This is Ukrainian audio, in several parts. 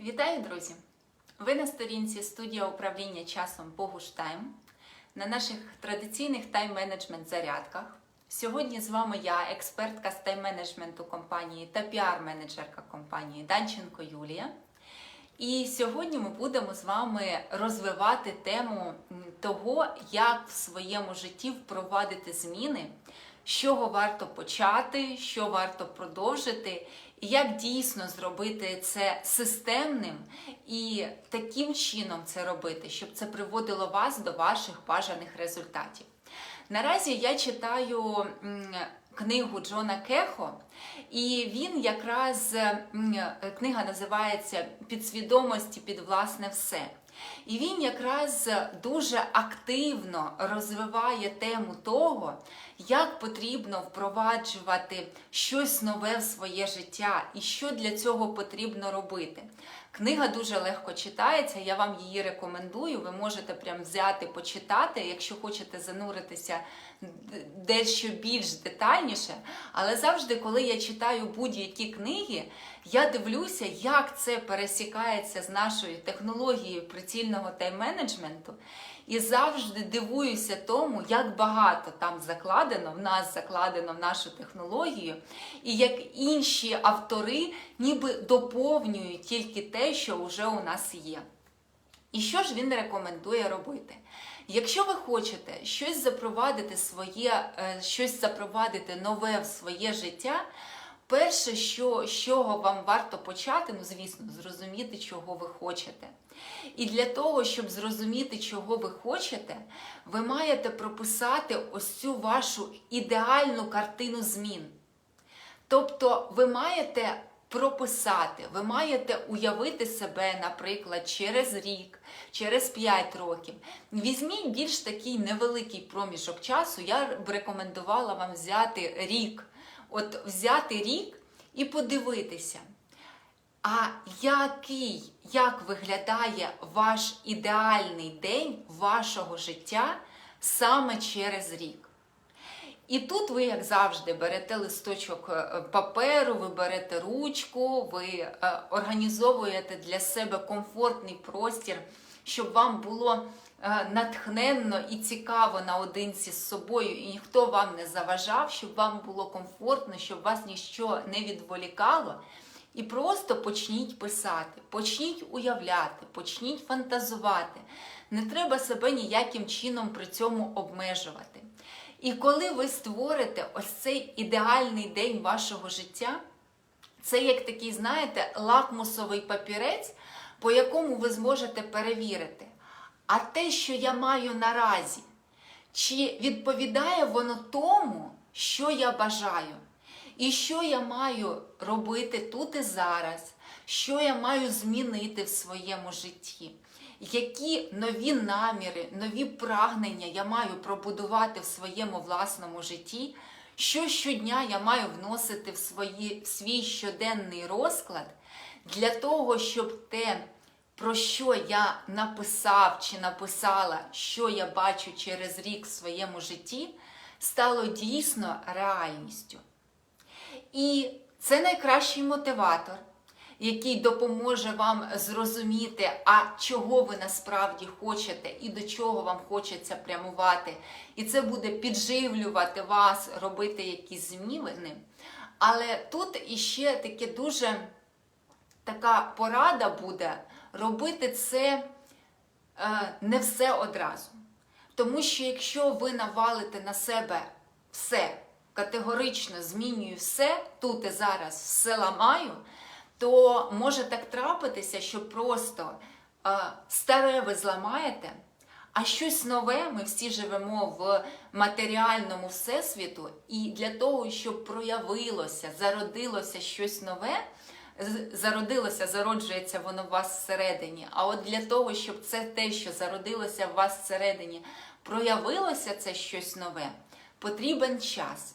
Вітаю, друзі! Ви на сторінці студія управління часом Богуштайм на наших традиційних тайм-менеджмент зарядках. Сьогодні з вами я, експертка з тайм-менеджменту компанії та піар-менеджерка компанії Данченко Юлія. І сьогодні ми будемо з вами розвивати тему того, як в своєму житті впровадити зміни, з чого варто почати, що варто продовжити, як дійсно зробити це системним і таким чином це робити, щоб це приводило вас до ваших бажаних результатів. Наразі я читаю книгу Джона Кехо, і він якраз книга називається Підсвідомості під власне все. І він якраз дуже активно розвиває тему того, як потрібно впроваджувати щось нове в своє життя і що для цього потрібно робити. Книга дуже легко читається, я вам її рекомендую. Ви можете прям взяти, почитати, якщо хочете зануритися дещо більш детальніше. Але завжди, коли я читаю будь-які книги, я дивлюся, як це пересікається з нашою технологією прицільного тайм-менеджменту. І завжди дивуюся тому, як багато там закладено, в нас закладено в нашу технологію, і як інші автори ніби доповнюють тільки те, що вже у нас є. І що ж він рекомендує робити? Якщо ви хочете щось запровадити своє, е, щось запровадити нове в своє життя, перше, що, з чого вам варто почати, ну звісно, зрозуміти, чого ви хочете. І для того, щоб зрозуміти, чого ви хочете, ви маєте прописати ось цю вашу ідеальну картину змін. Тобто ви маєте прописати, ви маєте уявити себе, наприклад, через рік, через 5 років. Візьміть більш такий невеликий проміжок часу. Я б рекомендувала вам взяти рік. От взяти рік і подивитися. А який, як виглядає ваш ідеальний день вашого життя саме через рік? І тут ви, як завжди, берете листочок е, паперу, ви берете ручку, ви е, організовуєте для себе комфортний простір, щоб вам було натхненно і цікаво наодинці з собою, і ніхто вам не заважав, щоб вам було комфортно, щоб вас ніщо не відволікало. І просто почніть писати, почніть уявляти, почніть фантазувати. Не треба себе ніяким чином при цьому обмежувати. І коли ви створите ось цей ідеальний день вашого життя, це як такий, знаєте, лакмусовий папірець, по якому ви зможете перевірити, а те, що я маю наразі, чи відповідає воно тому, що я бажаю? І що я маю робити тут і зараз, що я маю змінити в своєму житті, які нові наміри, нові прагнення я маю пробудувати в своєму власному житті, що щодня я маю вносити в, свої, в свій щоденний розклад для того, щоб те, про що я написав чи написала, що я бачу через рік в своєму житті, стало дійсно реальністю. І це найкращий мотиватор, який допоможе вам зрозуміти, а чого ви насправді хочете і до чого вам хочеться прямувати. І це буде підживлювати вас, робити якісь зміни. Але тут іще таке дуже така порада буде робити це е, не все одразу. Тому що якщо ви навалите на себе все, категорично змінюю все, тут і зараз все ламаю, то може так трапитися, що просто е, старе ви зламаєте, а щось нове, ми всі живемо в матеріальному всесвіту, і для того, щоб проявилося, зародилося щось нове, зародилося, зароджується воно в вас всередині. А от для того, щоб це те, що зародилося в вас всередині, проявилося це щось нове, потрібен час.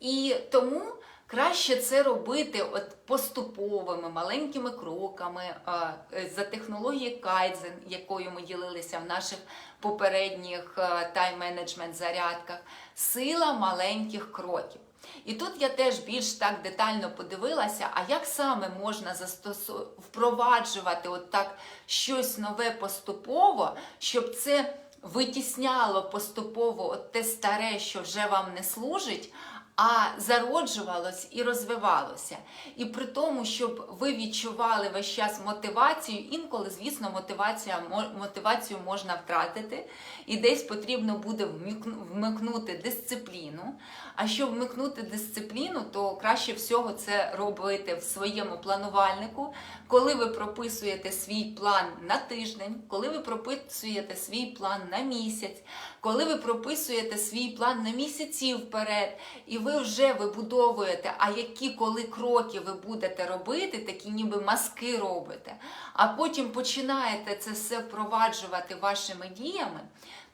І тому краще це робити от поступовими маленькими кроками е, за технологією Кайдзен, якою ми ділилися в наших попередніх е, тайм-менеджмент зарядках. Сила маленьких кроків. І тут я теж більш так детально подивилася, а як саме можна застосу... впроваджувати от так щось нове поступово, щоб це витісняло поступово от те старе, що вже вам не служить, а зароджувалось і розвивалося. І при тому, щоб ви відчували весь час мотивацію, інколи, звісно, мотивація, мотивацію можна втратити, і десь потрібно буде вмикнути дисципліну. А щоб вмикнути дисципліну, то краще всього це робити в своєму планувальнику, коли ви прописуєте свій план на тиждень, коли ви прописуєте свій план на місяць, коли ви прописуєте свій план на місяці вперед, і ви вже вибудовуєте, а які коли кроки ви будете робити, такі ніби маски робите, а потім починаєте це все впроваджувати вашими діями,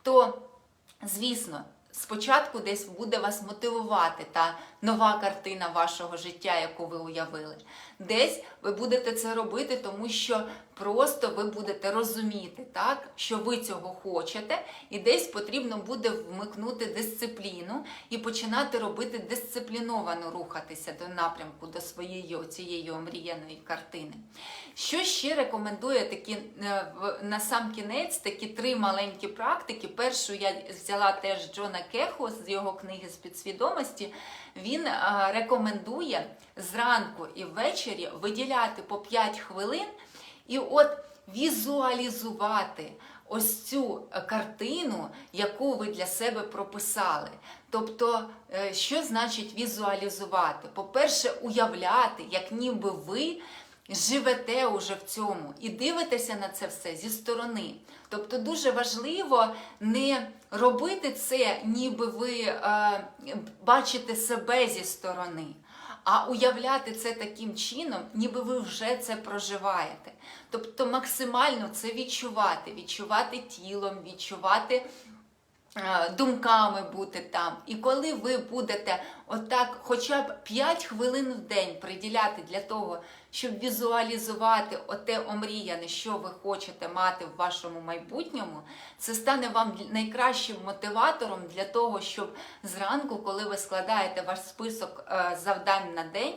то звісно. Спочатку десь буде вас мотивувати та нова картина вашого життя, яку ви уявили. Десь ви будете це робити, тому що просто ви будете розуміти, так, що ви цього хочете, і десь потрібно буде вмикнути дисципліну і починати робити дисципліновано рухатися до напрямку, до своєї цієї омріяної картини. Що ще рекомендує такі е, на сам кінець такі три маленькі практики. Першу я взяла теж Джона Кехо з його книги з підсвідомості. Він е, рекомендує зранку і ввечері виділяти по 5 хвилин і от візуалізувати ось цю е, картину, яку ви для себе прописали. Тобто, е, що значить візуалізувати? По-перше, уявляти, як ніби ви живете уже в цьому і дивитеся на це все зі сторони. Тобто дуже важливо не робити це, ніби ви е, бачите себе зі сторони, а уявляти це таким чином, ніби ви вже це проживаєте. Тобто максимально це відчувати, відчувати тілом, відчувати думками бути там. І коли ви будете отак хоча б 5 хвилин в день приділяти для того, щоб візуалізувати оте омріяне, що ви хочете мати в вашому майбутньому, це стане вам найкращим мотиватором для того, щоб зранку, коли ви складаєте ваш список е, завдань на день,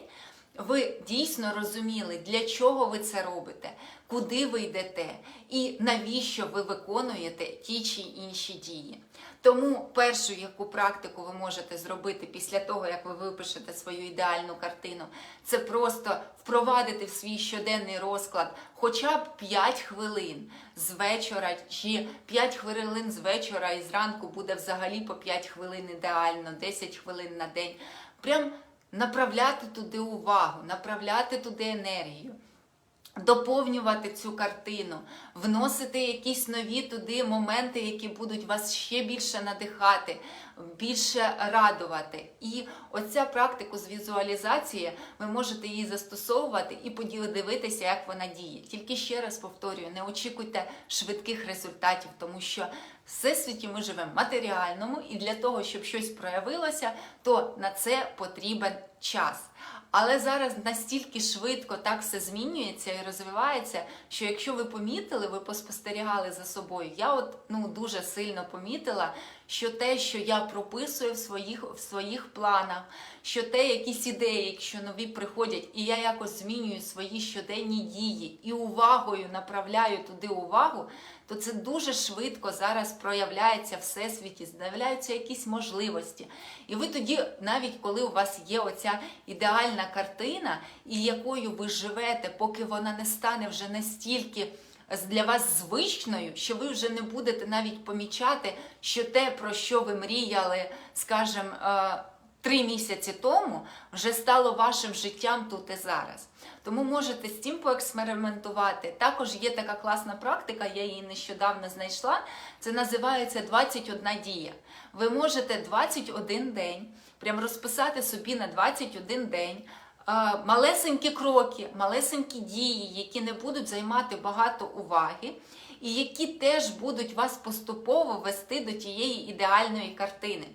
ви дійсно розуміли, для чого ви це робите, куди ви йдете і навіщо ви виконуєте ті чи інші дії. Тому першу яку практику ви можете зробити після того, як ви випишете свою ідеальну картину, це просто впровадити в свій щоденний розклад хоча б 5 хвилин з вечора, чи 5 хвилин з вечора і зранку буде взагалі по 5 хвилин ідеально, 10 хвилин на день. Прям направляти туди увагу, направляти туди енергію, доповнювати цю картину, вносити якісь нові туди моменти, які будуть вас ще більше надихати, більше радувати. І оця практику з візуалізації ви можете її застосовувати і подивитися, як вона діє. Тільки ще раз повторюю, не очікуйте швидких результатів, тому що в всесвіті ми живемо матеріальному, і для того, щоб щось проявилося, то на це потрібен час. Але зараз настільки швидко так все змінюється і розвивається, що якщо ви помітили, ви поспостерігали за собою. Я от ну дуже сильно помітила, що те, що я прописую в своїх в своїх планах, що те, якісь ідеї, якщо нові приходять, і я якось змінюю свої щоденні дії і увагою направляю туди увагу, то це дуже швидко зараз проявляється в всесвіті, з'являються якісь можливості. І ви тоді, навіть коли у вас є оця ідеальна картина, і якою ви живете, поки вона не стане вже настільки для вас звичною, що ви вже не будете навіть помічати, що те, про що ви мріяли, скажімо, е, три місяці тому, вже стало вашим життям тут і зараз. Тому можете з цим поекспериментувати. Також є така класна практика, я її нещодавно знайшла. Це називається 21 дія. Ви можете 21 день прям розписати собі на 21 день. Малесенькі кроки, малесенькі дії, які не будуть займати багато уваги, і які теж будуть вас поступово вести до тієї ідеальної картини.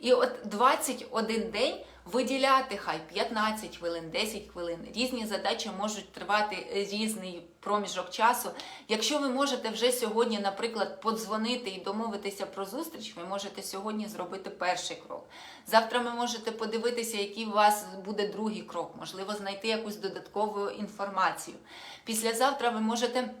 І от 21 день виділяти хай 15 хвилин, 10 хвилин. Різні задачі можуть тривати різний проміжок часу. Якщо ви можете вже сьогодні, наприклад, подзвонити і домовитися про зустріч, ви можете сьогодні зробити перший крок. Завтра ви можете подивитися, який у вас буде другий крок, можливо, знайти якусь додаткову інформацію. Післязавтра ви можете.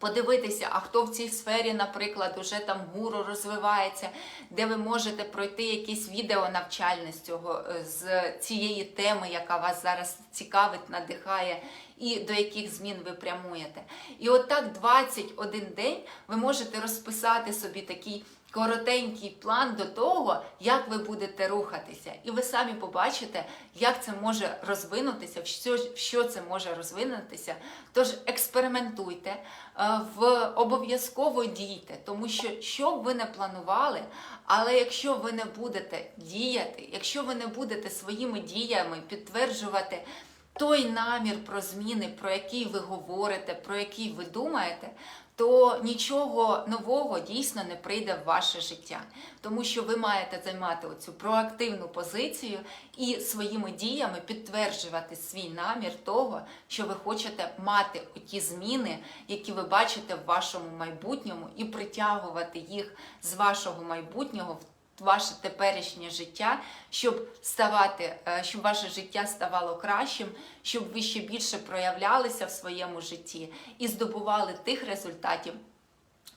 Подивитися, а хто в цій сфері, наприклад, уже там гуру розвивається, де ви можете пройти якісь відео навчальне з цього е, з цієї теми, яка вас зараз цікавить, надихає, і до яких змін ви прямуєте. І отак 21 день ви можете розписати собі такий коротенький план до того, як ви будете рухатися, і ви самі побачите, як це може розвинутися, в що, в що це може розвинутися. Тож експериментуйте, е, в обов'язково дійте, тому що що б ви не планували, але якщо ви не будете діяти, якщо ви не будете своїми діями підтверджувати. Той намір про зміни, про який ви говорите, про який ви думаєте, то нічого нового дійсно не прийде в ваше життя, тому що ви маєте займати оцю проактивну позицію і своїми діями підтверджувати свій намір того, що ви хочете мати ті зміни, які ви бачите в вашому майбутньому, і притягувати їх з вашого майбутнього в ваше теперішнє життя, щоб ставати, е, щоб ваше життя ставало кращим, щоб ви ще більше проявлялися в своєму житті і здобували тих результатів.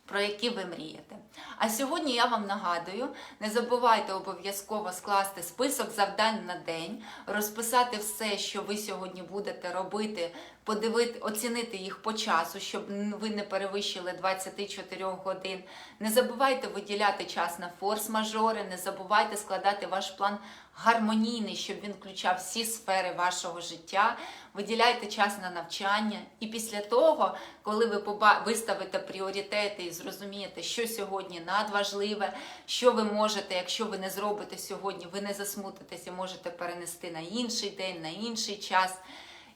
Про які ви мрієте. А сьогодні я вам нагадую: не забувайте обов'язково скласти список завдань на день, розписати все, що ви сьогодні будете робити, подивити, оцінити їх по часу, щоб ви не перевищили 24 годин. Не забувайте виділяти час на форс-мажори, не забувайте складати ваш план гармонійний, щоб він включав всі сфери вашого життя. Виділяйте час на навчання, і після того, коли ви виставите пріоритети і зрозумієте, що сьогодні надважливе, що ви можете, якщо ви не зробите сьогодні, ви не засмутитеся, можете перенести на інший день, на інший час.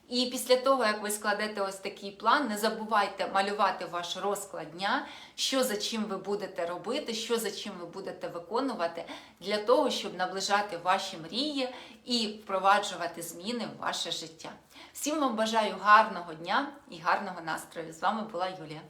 І після того, як ви складете ось такий план, не забувайте малювати ваш розклад дня, що за чим ви будете робити, що за чим ви будете виконувати, для того, щоб наближати ваші мрії і впроваджувати зміни в ваше життя. Всім вам бажаю гарного дня і гарного настрою. З вами була Юлія.